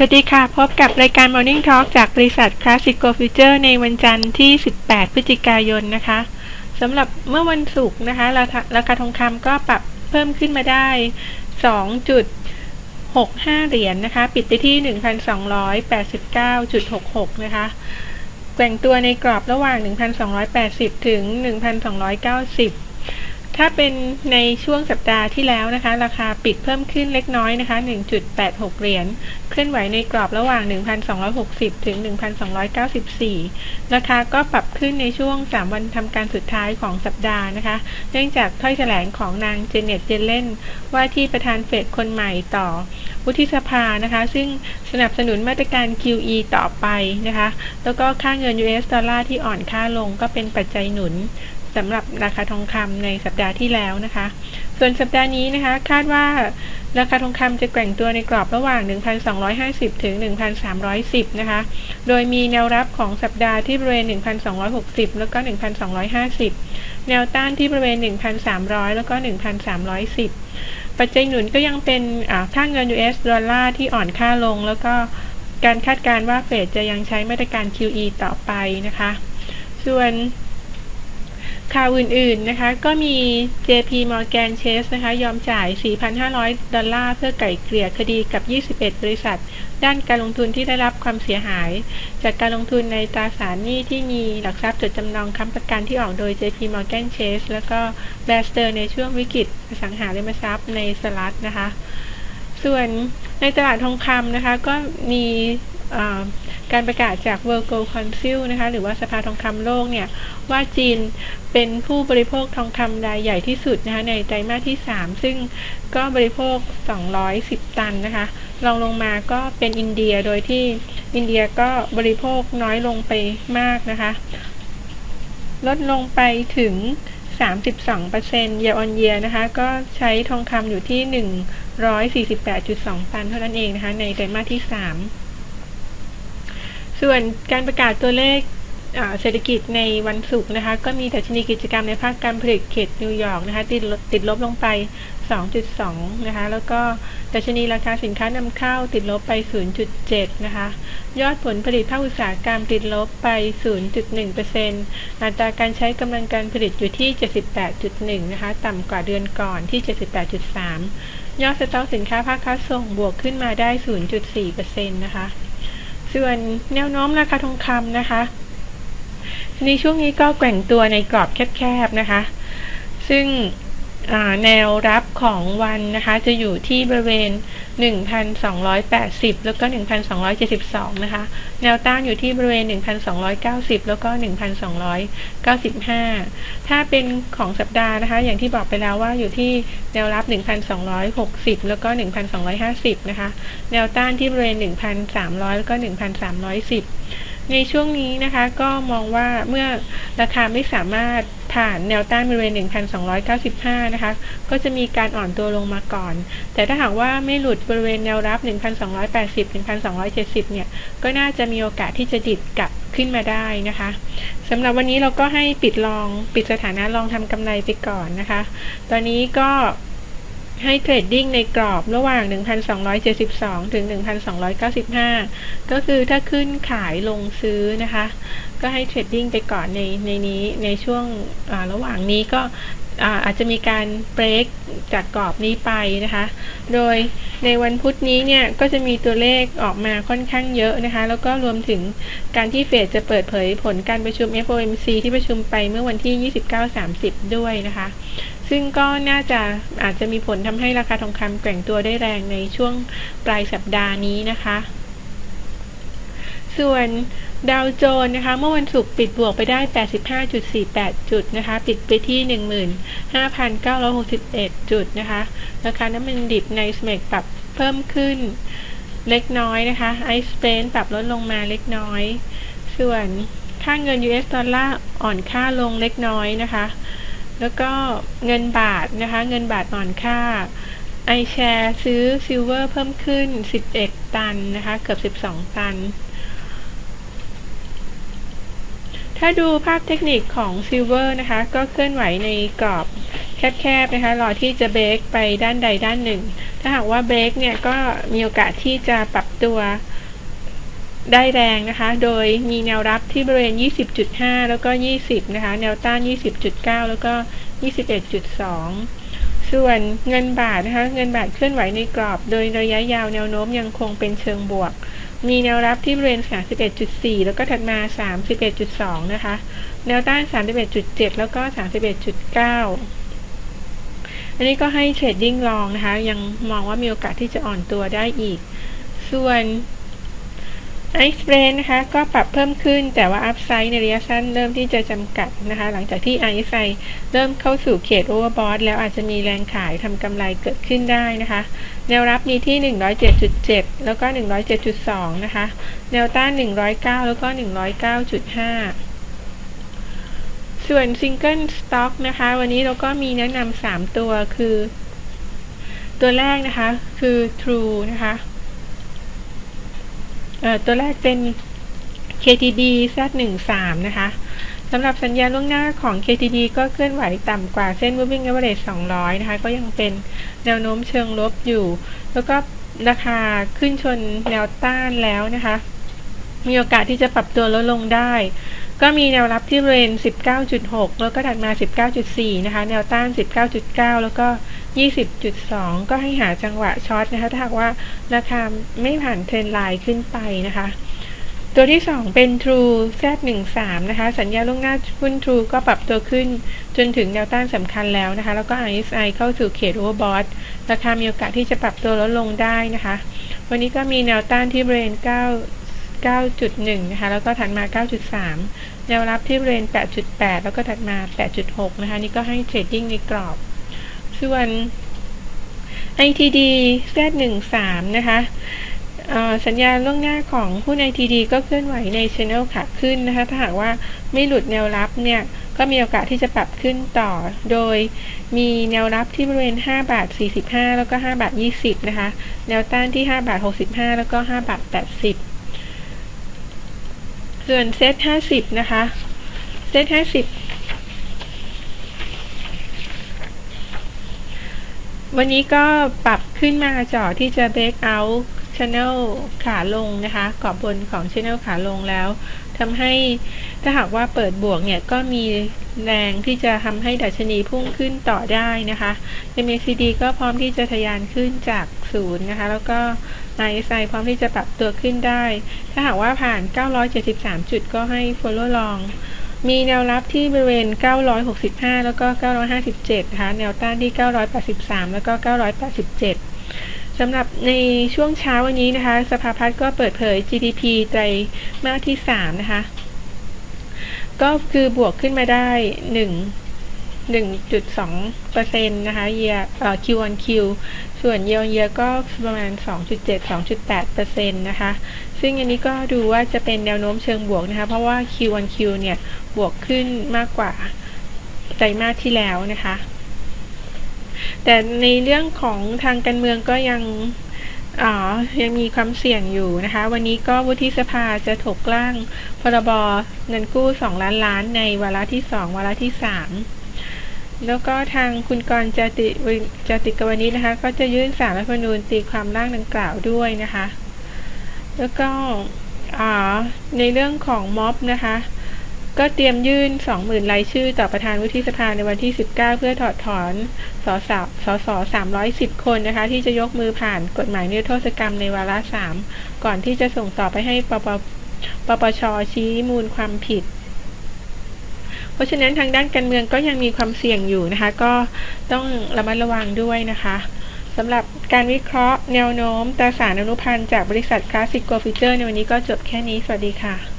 สวัสดีค่ะ พบกับรายการ Morning Talk จากบริษัท Classico Future ในวันจันทร์ที่ 18 พฤศจิกายนนะคะสำหรับเมื่อวันศุกร์นะคะ ราคาราคาทองคำก็ปรับเพิ่มขึ้นมาได้ 2.65 เหรียญนนะคะ ปิดไปที่ 1,289.66 นะคะแกว่งตัวในกรอบระหว่าง 1,280 ถึง 1,290 ถ้าเป็นในช่วงสัปดาห์ที่แล้วนะคะ ราคาปิดเพิ่มขึ้นเล็กน้อยนะคะ 1.86 เหรียญ เคลื่อนไหวในกรอบระหว่าง 1,260 ถึง 1,294 ราคาก็ปรับขึ้นในช่วง 3 วันทำการสุดท้ายของสัปดาห์นะคะ เนื่องจากถ้อยแถลงของนางเจเน็ตเจเลนว่าที่ประธานเฟดคนใหม่ต่อวุฒิสภานะคะ ซึ่งสนับสนุนมาตรการ QE ต่อไปนะคะ แล้วก็ค่าเงิน US ดอลลาร์ที่อ่อนค่าลงก็เป็นปัจจัยหนุน สำหรับราคาทองคำในสัปดาห์ที่แล้วนะคะ ส่วนสัปดาห์นี้นะคะ คาดว่าราคาทองคำจะแกว่งตัวในกรอบระหว่าง 1,250 ถึง 1,310 นะคะ โดยมีแนวรับของสัปดาห์ที่บริเวณ 1,260 แล้วก็ 1,250 แนวต้านที่บริเวณ 1,300 แล้วก็ 1,310 ปัจจัยหนุนก็ยังเป็นค่าเงิน US ดอลลาร์ที่อ่อนค่าลง แล้วก็การคาดการณ์ว่าเฟดจะยังใช้มาตรการ QE ต่อไปนะคะ ส่วน ข่าวอื่นๆนะคะ ก็มี JP Morgan Chase นะคะ ยอมจ่าย 4,500 ดอลลาร์ เพื่อไก่เกลี่ยคดีกับ 21 บริษัท ด้านการลงทุนที่ได้รับความเสียหาย จากการลงทุนในตราสารหนี้ที่มีหลักทรัพย์จดจำนองค้ำประกันที่ออกโดย JP Morgan Chase แล้วก็ b a s t e r ในช่วงวิกฤตอสังหาริมทรัพย์ในสลัดนะคะ ส่วนในตลาดทองคำนะคะ ก็มี การประกาศจาก World Gold Council นะคะ หรือว่าสภาทองคำโลกเนี่ย ว่าจีนเป็นผู้บริโภคทองคำรายใหญ่ที่สุดนะคะในไตรมาสที่ 3 ซึ่งก็บริโภค 210 ตันนะคะรองลงมาก็เป็นอินเดียโดยที่อินเดียก็บริโภคน้อยลงไปมากนะคะ ลดลงไปถึง 32%เยออนเยียนะคะ ก็ใช้ทองคำอยู่ที่ 148.2 ตันเท่านั้นเองนะคะ ในไตรมาสที่ 3 ส่วนการประกาศตัวเลขเศรษฐกิจในวันศุกร์นะคะ ก็มีดัชนีกิจกรรมในภาคการผลิตเขตนิวยอร์กนะคะติดติดลบลงไป 2.2 นะคะ แล้วก็ดัชนีราคาสินค้านำเข้าติดลบไป 0.7 นะคะ ยอดผลผลิตภาคอุตสาหกรรมติดลบไป 0.1%อัตราการใช้กำลังการผลิตอยู่ที่ 78.1 นะคะ ต่ำกว่าเดือนก่อนที่ 78.3 ยอดสต็อกสินค้าภาคค้าส่งบวกขึ้นมาได้ 0.4%นะคะ ส่วนแนวโน้มราคาทองคำนะคะ ในช่วงนี้ก็แกว่งตัวในกรอบแคบๆนะคะ ซึ่งแนวรับของวันนะคะ จะอยู่ที่บริเวณ 1,280 แล้วก็ 1,272 นะคะ แนวต้านอยู่ที่บริเวณ 1,290 แล้วก็ 1,295 ถ้าเป็นของสัปดาห์นะคะ อย่างที่บอกไปแล้วว่าอยู่ที่แนวรับ 1,260 แล้วก็ 1,250 นะคะ แนวต้านที่บริเวณ 1,300 แล้วก็ 1,310 ในช่วงนี้นะคะก็มองว่าเมื่อราคาไม่สามารถผ่านแนวต้านบริเวณ 1,295 นะคะ ก็จะมีการอ่อนตัวลงมาก่อน แต่ถ้าหากว่าไม่หลุดบริเวณแนวรับ 1,280 1,270 เนี่ย ก็น่าจะมีโอกาสที่จะดิดกลับขึ้นมาได้นะคะสำหรับวันนี้เราก็ให้ปิดลองปิดสถานะลองทำกำไรไปก่อนนะคะ ตอนนี้ก็ ให้เทรดดิ้งในกรอบระหว่าง 1,272 ถึง 1,295 ก็คือถ้าขึ้นขายลงซื้อนะคะ ก็ให้เทรดดิ้งไปก่อนในในนี้ในช่วงระหว่างนี้ก็ อาจจะมีการเบรกจากกรอบนี้ไปนะคะ โดยในวันพุธนี้เนี่ยก็จะมีตัวเลขออกมาค่อนข้างเยอะนะคะ แล้วก็รวมถึงการที่เฟดจะเปิดเผยผลการประชุม FOMC ที่ประชุมไปเมื่อวันที่ 29-30 ด้วยนะคะ ซึ่งก็น่าจะอาจจะมีผลทำให้ราคาทองคำแกว่งตัวได้แรงในช่วงปลายสัปดาห์นี้นะคะ ส่วน ดาวโจนส์นะคะ เมื่อวันศุกร์ปิดบวกไปได้ 85.48 จุดนะคะ ปิดไปที่ 15,961 จุดนะคะ ราคาน้ำมันดิบในสเมกปรับเพิ่มขึ้นเล็กน้อยนะคะ ไอซ์เปนปรับลดลงมาเล็กน้อย ส่วนค่าเงิน US ดอลลาร์อ่อนค่าลงเล็กน้อยนะคะ แล้วก็เงินบาทนะคะ เงินบาทอ่อนค่าไอแชร์ซื้อซิลเวอร์เพิ่มขึ้น 11 ตันนะคะ เกือบ 12 ตัน ถ้าดูภาพเทคนิคของซิลเวอร์นะคะ ก็เคลื่อนไหวในกรอบแคบๆนะคะรอที่จะเบรกไปด้านใดด้านหนึ่ง ถ้าหากว่าเบรกเนี่ยก็มีโอกาสที่จะปรับตัวได้แรงนะคะ โดยมีแนวรับที่บริเวณ 20.5 แล้วก็ 20 นะคะ แนวต้าน 20.9 แล้วก็ 21.2 ส่วนเงินบาทนะคะ เงินบาทเคลื่อนไหวในกรอบ โดยระยะยาวแนวโน้มยังคงเป็นเชิงบวก มีแนวรับที่บริเวณ 31.4 แล้วก็ถัดมา 31.2 นะคะ แนวต้าน 31.7 แล้วก็ 31.9 อันนี้ก็ให้เทรดดิ้งลองนะคะ ยังมองว่ามีโอกาสที่จะอ่อนตัวได้อีก ส่วน ไอซ์เบรนนะคะก็ปรับเพิ่มขึ้นแต่ว่าอัพไซด์ในระยะสั้นเริ่มที่จะจำกัดนะคะ หลังจากที่ไอซ์ไซเริ่มเข้าสู่เขตโอเวอร์บอทแล้วอาจจะมีแรงขายทำกำไรเกิดขึ้นได้นะคะ แนวรับมีที่ 107.7 แล้วก็ 107.2 นะคะ แนวต้าน 109 แล้วก็ 109.5ส่วนซิงเกิลสต็อกนะคะ วันนี้เราก็มีแนะนำ3ตัวคือ ตัวแรกนะคะ คือ True นะคะ ตัวแรกเป็น KTD Z13 นะคะสำหรับสัญญาล่วงหน้าของ KTD ก็เคลื่อนไหวต่ำกว่าเส้น moving average 200 นะคะ ก็ยังเป็นแนวโน้มเชิงลบอยู่ แล้วก็ราคาขึ้นชนแนวต้านแล้วนะคะ มีโอกาสที่จะปรับตัวลดลงได้ ก็มีแนวรับที่บริเวณ19.6 แล้วก็ถัดมา 19.4 นะคะ แนวต้าน 19.9 แล้วก็ 20.2 ก็ให้หาจังหวะช็อตนะคะ ถ้าหากว่าราคาไม่ผ่านเทรนไลน์ขึ้นไปนะคะ ตัวที่ 2 เป็น True Z13 นะคะ สัญญาล่วงหน้าหุ้น True ก็ปรับตัวขึ้นจนถึงแนวต้านสำคัญแล้วนะคะ แล้วก็ RSI เข้าสู่เขต Overbought ราคามีโอกาสที่จะปรับตัวลดลงได้นะคะ วันนี้ก็มีแนวต้านที่บริเวณ 9 9.1 นะคะ แล้วก็ถัดมา 9.3 แนวรับที่บริเวณ 8.8 แล้วก็ถัดมา 8.6 นะคะ นี่ก็ให้เทรดดิ้งในกรอบ ส่วน ITD Z13 นะคะสัญญาณล่วงหน้าของหุ้น ITD ก็เคลื่อนไหวในช n n e l ขาขึ้นนะคะ ถ้าหากว่าไม่หลุดแนวรับเนี่ย ก็มีโอกาสที่จะปรับขึ้นต่อ โดยมีแนวรับที่บริเวณ 5 บาท 45 แล้วก็ 5 บาท 20 นะคะ แนวต้านที่ 5 บาท 65 แล้วก็ 5 บาท 80 ส่วนเซต50 นะคะ เซต50 วันนี้ก็ปรับขึ้นมาจอที่จะ break out channel ขาลงนะคะกรอบบนของ channel ขาลงแล้วทำให้ถ้าหากว่าเปิดบวกเนี่ยก็มีแรงที่จะทำให้ดัชนีพุ่งขึ้นต่อได้นะคะ MACD ก็พร้อมที่จะทะยานขึ้นจากศูนย์นะคะ แล้วก็ RSI พร้อมที่จะปรับตัวขึ้นได้ ถ้าหากว่าผ่าน 973 จุดก็ให้ follow long มีแนวรับที่บริเวณ 965 แล้วก็ 957 นะคะ แนวต้านที่ 983 แล้วก็ 987 สำหรับในช่วงเช้าวันนี้นะคะ สภาพัฒน์ก็เปิดเผย GDP ไตรมาสที่ 3 นะคะ ก็คือบวกขึ้นมาได้ 1 1.2%นะคะ year เอ่อ Q on Q ส่วน year on year ก็ประมาณ 2.7-2.8%นะคะ ซึ่งอันนี้ก็ดูว่าจะเป็นแนวโน้มเชิงบวกนะคะ เพราะว่า Q on Q เนี่ย บวกขึ้นมากกว่าไตรมาสที่แล้วนะคะ แต่ในเรื่องของทางการเมืองก็ยังอ๋อยังมีความเสี่ยงอยู่นะคะ วันนี้ก็วุฒิสภาจะถกร่าง พรบเงินกู้ 2 ล้านล้านในวาระที่ 2 วาระที่ 3 แล้วก็ทางคุณกรจติจติกวนิชนะคะ ก็จะยื่นสารรัฐธรรมนูญตีความร่างดังกล่าวด้วยนะคะ แล้วก็อ๋อในเรื่องของม็อบนะคะ ก็เตรียมยื่น 20,000รายชื่อต่อประธานวุฒิสภาในวันที่ 19 เพื่อถอดถอนสสสส310 คนนะคะ ที่จะยกมือผ่านกฎหมายนิรโทษกรรมในวาระ 3 ก่อนที่จะส่งต่อไปให้ปปปปชชี้มูลความผิด เพราะฉะนั้นทางด้านการเมืองก็ยังมีความเสี่ยงอยู่นะคะ ก็ต้องระมัดระวังด้วยนะคะสำหรับการวิเคราะห์แนวโน้มตราสารอนุพันธ์จากบริษัทคลาสสิกโกลฟิเจอร์ในวันนี้ก็จบแค่นี้ สวัสดีค่ะ